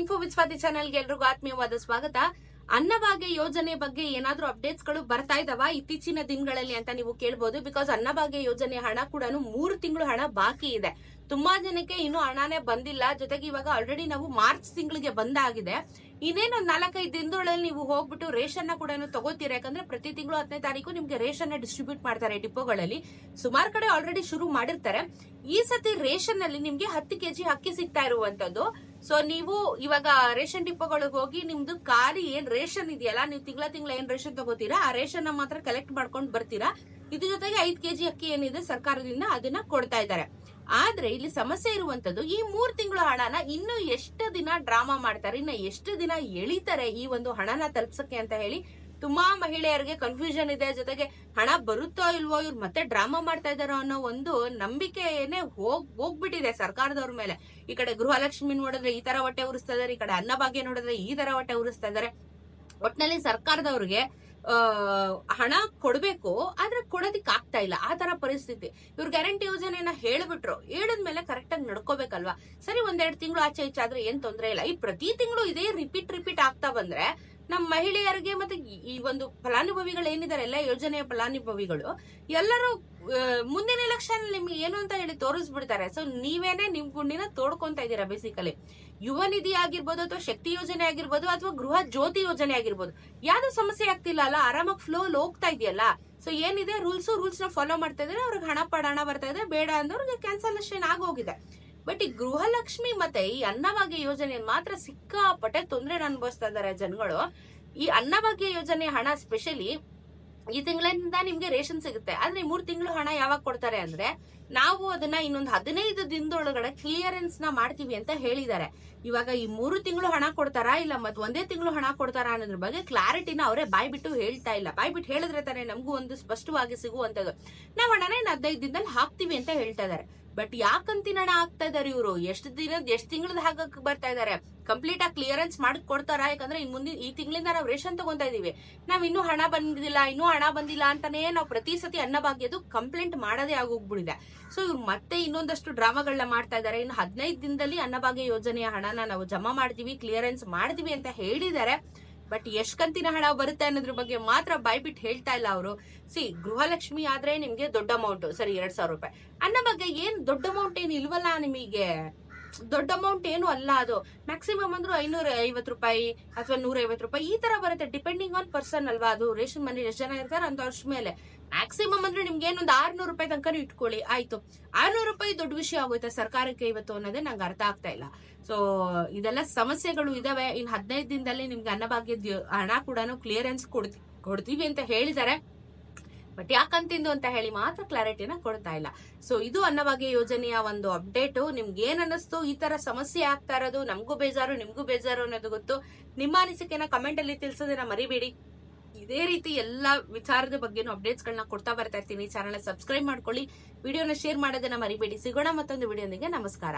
Info Swati ಚಾನೆಲ್ಗೆ ಎಲ್ರಿಗೂ ಆತ್ಮೀಯವಾದ ಸ್ವಾಗತ. ಅನ್ನಭಾಗ್ಯ ಯೋಜನೆ ಬಗ್ಗೆ ಏನಾದ್ರೂ ಅಪ್ಡೇಟ್ಸ್ಗಳು ಬರ್ತಾ ಇದಾವ ಇತ್ತೀಚಿನ ದಿನಗಳಲ್ಲಿ ಅಂತ ನೀವು ಕೇಳ್ಬೋದು. ಬಿಕಾಸ್ ಅನ್ನಭಾಗ್ಯ ಯೋಜನೆ ಹಣ ಕೂಡ ಮೂರು ತಿಂಗಳು ಹಣ ಬಾಕಿ ಇದೆ. ತುಂಬಾ ಜನಕ್ಕೆ ಇನ್ನು ಹಣನೇ ಬಂದಿಲ್ಲ. ಜೊತೆಗೆ ಇವಾಗ ಆಲ್ರೆಡಿ ನಾವು ಮಾರ್ಚ್ ತಿಂಗಳಿಗೆ ಬಂದಾಗಿದೆ ಇನ್ನೇನು ನಾಲ್ಕೈದು ದಿನದೊಳಗೆ ನೀವು ಹೋಗ್ಬಿಟ್ಟು ರೇಷನ್ನ ಕೂಡ ತಗೋತೀರಾ? ಯಾಕಂದ್ರೆ ಪ್ರತಿ ತಿಂಗಳು ಹತ್ತನೇ ತಾರೀಕು ನಿಮ್ಗೆ ರೇಷನ್ನ ಡಿಸ್ಟ್ರಿಬ್ಯೂಟ್ ಮಾಡ್ತಾರೆ ಡಿಪೋಗಳಲ್ಲಿ. ಸುಮಾರು ಕಡೆ ಆಲ್ರೆಡಿ ಶುರು ಮಾಡಿರ್ತಾರೆ. ಈ ಸತಿ ರೇಷನ್ನಲ್ಲಿ ನಿಮ್ಗೆ ಹತ್ತು ಕೆಜಿ ಅಕ್ಕಿ ಸಿಗ್ತಾ ಇರುವಂತದ್ದು ಸೊ ನೀವು ಇವಾಗ ರೇಷನ್ ಡಿಪೋಗಳಿಗೆ ಹೋಗಿ ನಿಮ್ದು ಖಾಲಿ ಏನ್ ರೇಷನ್ ಇದೆಯಲ್ಲ, ನೀವು ತಿಂಗಳ ತಿಂಗಳ ಏನ್ ರೇಷನ್ ತಗೋತೀರಾ, ಆ ರೇಷನ್ ಮಾತ್ರ ಕಲೆಕ್ಟ್ ಮಾಡ್ಕೊಂಡು ಬರ್ತೀರಾ? ಇದ್ರ ಜೊತೆಗೆ ಐದ್ ಕೆಜಿ ಅಕ್ಕಿ ಏನಿದೆ ಸರ್ಕಾರದಿಂದ ಅದನ್ನ ಕೊಡ್ತಾ ಇದ್ದಾರೆ. ಆದ್ರೆ ಇಲ್ಲಿ ಸಮಸ್ಯೆ ಇರುವಂತದ್ದು ಈ ಮೂರ್ ತಿಂಗಳ ಹಣನ ಇನ್ನು ಎಷ್ಟು ದಿನ ಡ್ರಾಮಾ ಮಾಡ್ತಾರೆ, ಇನ್ನ ಎಷ್ಟು ದಿನ ಎಳಿತಾರೆ ಈ ಒಂದು ಹಣನ ತಲುಪ್ಸಕ್ಕೆ ಅಂತ ಹೇಳಿ ತುಂಬಾ ಮಹಿಳೆಯರಿಗೆ ಕನ್ಫ್ಯೂಷನ್ ಇದೆ, ಜೊತೆಗೆ ಹಣ ಬರುತ್ತೋ ಇಲ್ವೋ ಇವ್ರು ಮತ್ತೆ ಡ್ರಾಮಾ ಮಾಡ್ತಾ ಇದಾರೋ ಅನ್ನೋ ಒಂದು ನಂಬಿಕೆನೇ ಹೋಗ್, ಹೋಗ್ಬಿಟ್ಟಿದೆ ಸರ್ಕಾರದವ್ರ ಮೇಲೆ. ಈ ಕಡೆ ಗೃಹಲಕ್ಷ್ಮಿ ನೋಡಿದ್ರೆ ಈ ತರ ಹೊಟ್ಟೆ ಉರಿಸ್ತಾ ಇದಾರೆ, ಈ ಕಡೆ ಅನ್ನಭಾಗ್ಯ ನೋಡಿದ್ರೆ ಈ ತರ ಹೊಟ್ಟೆ ಉರಿಸ್ತಾ ಇದಾರೆ. ಒಟ್ನಲ್ಲಿ ಸರ್ಕಾರದವ್ರಿಗೆ ಹಣ ಕೊಡ್ಬೇಕು, ಆದ್ರೆ ಕೊಡೋದಿಕ್ ಆಗ್ತಾ ಇಲ್ಲ. ಆ ತರ ಪರಿಸ್ಥಿತಿ. ಇವ್ರ ಗ್ಯಾರಂಟಿ ಯೋಜನೆಯನ್ನ ಹೇಳ್ಬಿಟ್ರು. ಹೇಳಿದ್ಮೇಲೆ ಕರೆಕ್ಟ್ ಆಗಿ ನಡ್ಕೋಬೇಕಲ್ವಾ? ಸರಿ, ಒಂದೆರಡು ತಿಂಗಳು ಆಚೆ ಈಚೆ ಆದ್ರೆ ಏನ್ ತೊಂದ್ರೆ ಇಲ್ಲ. ಈ ಪ್ರತಿ ತಿಂಗಳು ಇದೇ ರಿಪೀಟ್ ರಿಪೀಟ್ ಆಗ್ತಾ ಬಂದ್ರೆ ನಮ್ಮ ಮಹಿಳೆಯರಿಗೆ ಮತ್ತೆ ಈ- ಒಂದು ಫಲಾನುಭವಿಗಳು ಏನಿದ್ದಾರೆ, ಎಲ್ಲ ಯೋಜನೆಯ ಫಲಾನುಭವಿಗಳು, ಎಲ್ಲರೂ ಮುಂದಿನ ಎಲೆಕ್ಷನ್ ನಿಮ್ಗೆ ಏನು ಅಂತ ಹೇಳಿ ತೋರಿಸ್ಬಿಡ್ತಾರೆ. ಸೊ ನೀವೇನೆ ನಿಮ್ ಗುಂಡಿನ ತೋಡ್ಕೊಂತ ಇದ್ದೀರಾ ಬೇಸಿಕಲಿ ಯುವ ನಿಧಿ ಆಗಿರ್ಬೋದು ಅಥವಾ ಶಕ್ತಿ ಯೋಜನೆ ಆಗಿರ್ಬೋದು ಅಥವಾ ಗೃಹ ಜ್ಯೋತಿ ಯೋಜನೆ ಆಗಿರ್ಬೋದು. ಯಾವ್ದು ಸಮಸ್ಯೆ ಆಗ್ತಿಲ್ಲ ಅಲ್ಲ? ಆರಾಮಾಗಿ ಫ್ಲೋ ಹೋಗ್ತಾ ಇದೆಯಲ್ಲ? ಸೊ ಏನಿದೆ? ರೂಲ್ಸ್ ರೂಲ್ಸ್ನ ಫಾಲೋ ಮಾಡ್ತಾ ಇದ್ರೆ ಅವ್ರಿಗೆ ಹಣ ಪಡ ಹಣ ಬರ್ತಾ ಇದೆ. ಬೇಡ ಅಂದವ್ರಿಗೆ ಕ್ಯಾನ್ಸಲೇಷನ್ ಆಗೋಗಿದೆ. ಬಟ್ ಈ ಗೃಹಲಕ್ಷ್ಮಿ ಮತ್ತೆ ಈ ಅನ್ನಭಾಗ್ಯ ಯೋಜನೆ ಮಾತ್ರ ಸಿಕ್ಕಾಪಟ್ಟೆ ತೊಂದರೆ ಅನುಭವಿಸ್ತಾ ಇದ್ದಾರೆ ಜನಗಳು. ಈ ಅನ್ನಭಾಗ್ಯ ಯೋಜನೆ ಹಣ ಸ್ಪೆಷಲಿ ಈ ತಿಂಗಳಿಂದ ನಿಮ್ಗೆ ರೇಷನ್ ಸಿಗುತ್ತೆ. ಆದ್ರೆ ಮೂರ್ ತಿಂಗಳು ಹಣ ಯಾವಾಗ ಕೊಡ್ತಾರೆ ಅಂದ್ರೆ ನಾವು ಅದನ್ನ ಇನ್ನೊಂದು ಹದಿನೈದು ದಿನದೊಳಗಡೆ ಕ್ಲಿಯರೆನ್ಸ್ನ ಮಾಡ್ತೀವಿ ಅಂತ ಹೇಳಿದ್ದಾರೆ. ಇವಾಗ ಈ ಮೂರು ತಿಂಗಳು ಹಣ ಕೊಡ್ತಾರಾ ಇಲ್ಲ ಮತ್ ಒಂದೇ ತಿಂಗಳು ಹಣ ಕೊಡ್ತಾರಾ ಅನ್ನೋದ್ರ ಬಗ್ಗೆ ಕ್ಲಾರಿಟಿನ ಅವರೇ ಬಾಯ್ ಬಿಟ್ಟು ಹೇಳ್ತಾ ಇಲ್ಲ. ಬಾಯ್ ಬಿಟ್ಟು ಹೇಳಿದ್ರೆ ತಾನೇ ನಮಗೂ ಒಂದು ಸ್ಪಷ್ಟವಾಗಿ ಸಿಗುವಂತದ್ದು. ನಾವು ಹಣನೇ ಹದಿನೈದು ದಿನದಲ್ಲಿ ಹಾಕ್ತಿವಿ ಅಂತ ಹೇಳ್ತಾ ಇದಾರೆ ಬಟ್ ಯಾಕಂತಿನ ಆಗ್ತಾ ಇದಾರೆ ಇವರು? ಎಷ್ಟು ದಿನದ ಎಷ್ಟು ತಿಂಗಳದ ಹಾಗಕ್ಕೆ ಬರ್ತಾ ಇದಾರೆ? ಕಂಪ್ಲೀಟ್ ಆಗಿ ಕ್ಲಿಯರೆನ್ಸ್ ಮಾಡಿ ಕೊಡ್ತಾರ? ಯಾಕಂದ್ರೆ ಇನ್ ಮುಂದಿನ ಈ ತಿಂಗಳಿಂದ ನಾವು ರೇಷನ್ ತಗೊಂತಾ ಇದೀವಿ. ನಾವ್ ಇನ್ನೂ ಹಣ ಬಂದಿಲ್ಲ, ಇನ್ನೂ ಹಣ ಬಂದಿಲ್ಲ ಅಂತಾನೆ ನಾವು ಪ್ರತಿ ಸತಿ ಅನ್ನಭಾಗ್ಯದು ಕಂಪ್ಲೇಂಟ್ ಮಾಡದೇ ಆಗೋಗ್ಬಿಡಿದೆ ಸೊ ಇವ್ರು ಮತ್ತೆ ಇನ್ನೊಂದಷ್ಟು ಡ್ರಾಮಾಗಳನ್ನ ಮಾಡ್ತಾ ಇದಾರೆ. ಇನ್ನು ಹದಿನೈದು ದಿನದಲ್ಲಿ ಅನ್ನಭಾಗ್ಯ ಯೋಜನೆಯ ಹಣನ ನಾವು ಜಮಾ ಮಾಡ್ತೀವಿ ಕ್ಲಿಯರೆನ್ಸ್ ಮಾಡ್ತೀವಿ ಅಂತ ಹೇಳಿದ್ದಾರೆ. ಬಟ್ ಎಷ್ಟ್ ಕಂತಿನ ಹಣ ಬರುತ್ತೆ ಅನ್ನೋದ್ರ ಬಗ್ಗೆ ಮಾತ್ರ ಬಾಯ್ಬಿಟ್ಟು ಹೇಳ್ತಾ ಇಲ್ಲ ಅವರು. ಸಿ ಗೃಹಲಕ್ಷ್ಮಿ ಆದ್ರೆ ನಿಮ್ಗೆ ದೊಡ್ಡ ಅಮೌಂಟ್ ಸರಿ, ಎರಡ್ ಸಾವಿರ ರೂಪಾಯಿ. ಅನ್ನ ಬಗ್ಗೆ ಏನ್ ದೊಡ್ಡ ಅಮೌಂಟ್ ಏನ್ ಇಲ್ವಲ್ಲ ನಿಮಗೆ? ದೊಡ್ಡ ಅಮೌಂಟ್ ಏನು ಅಲ್ಲ ಅದು. ಮ್ಯಾಕ್ಸಿಮಮ್ ಅಂದ್ರೂ ಐನೂರ ಐವತ್ತು ರೂಪಾಯಿ ಅಥವಾ ನೂರ ಐವತ್ತು ರೂಪಾಯಿ ಈ ತರ ಬರುತ್ತೆ ಡಿಪೆಂಡಿಂಗ್ ಆನ್ ಪರ್ಸನ್ ಅಲ್ವಾ. ಅದು ರೇಷನ್ ಮನೆ ಎಷ್ಟು ಜನ ಇರ್ತಾರೆ ಅಂತ ವರ್ಷ ಮೇಲೆ. ಮ್ಯಾಕ್ಸಿಮಮ್ ಅಂದ್ರೆ ನಿಮ್ಗೆ ಏನೊಂದು ಆರ್ನೂರು ರೂಪಾಯಿ ತನಕ ಇಟ್ಕೊಳ್ಳಿ. ಆಯ್ತು. ಆರ್ನೂರು ರೂಪಾಯಿ ದೊಡ್ಡ ವಿಷಯ ಆಗೋಯ್ತಾ ಸರ್ಕಾರಕ್ಕೆ ಇವತ್ತು ಅನ್ನೋದೇ ನಂಗೆ ಅರ್ಥ ಆಗ್ತಾ ಇಲ್ಲ. ಸೊ ಇದೆಲ್ಲ ಸಮಸ್ಯೆಗಳು ಇದಾವೆ. ಇನ್ ಹದಿನೈದು ದಿನದಲ್ಲಿ ನಿಮ್ಗೆ ಅನ್ನಭಾಗ್ಯದ ಹಣ ಕೂಡ ಕ್ಲಿಯರೆನ್ಸ್ ಕೊಡ್ತಿ, ಕೊಡ್ತೀವಿ ಅಂತ ಹೇಳಿದ್ದಾರೆ. ಬಟ್ ಯಾಕಂತಿಂದು ಅಂತ ಹೇಳಿ ಮಾತ್ರ ಕ್ಲಾರಿಟಿನ ಕೊಡ್ತಾ ಇಲ್ಲ. ಸೊ ಇದು ಅನ್ನವಾಗಿ ಯೋಜನೆಯ ಒಂದು ಅಪ್ಡೇಟ್ ನಿಮ್ಗೆ ಏನ್ ಅನ್ನಿಸ್ತು, ಈ ತರ ಸಮಸ್ಯೆ ಆಗ್ತಾ ಇರೋದು, ನಮಗೂ ಬೇಜಾರು, ನಿಮ್ಗೂ ಬೇಜಾರು ಅನ್ನೋದು ಗೊತ್ತು. ನಿಮ್ಮ ಅನಿಸಿಕೆನ ಕಮೆಂಟ್ ಅಲ್ಲಿ ತಿಳಿಸೋದನ್ನ ಮರಿಬೇಡಿ. ಇದೇ ರೀತಿ ಎಲ್ಲ ವಿಚಾರದ ಬಗ್ಗೆನೂ ಅಪ್ಡೇಟ್ಸ್ ಗಳನ್ನ ಕೊಡ್ತಾ ಬರ್ತಾ ಇರ್ತೀನಿ. ಚಾನಲ್ ಸಬ್ಸ್ಕ್ರೈಬ್ ಮಾಡ್ಕೊಳ್ಳಿ. ವಿಡಿಯೋನ ಶೇರ್ ಮಾಡೋದನ್ನ ಮರಿಬೇಡಿ. ಸಿಗೋಣ ಮತ್ತೊಂದು ವಿಡಿಯೋನಿಗೆ ನಮಸ್ಕಾರ.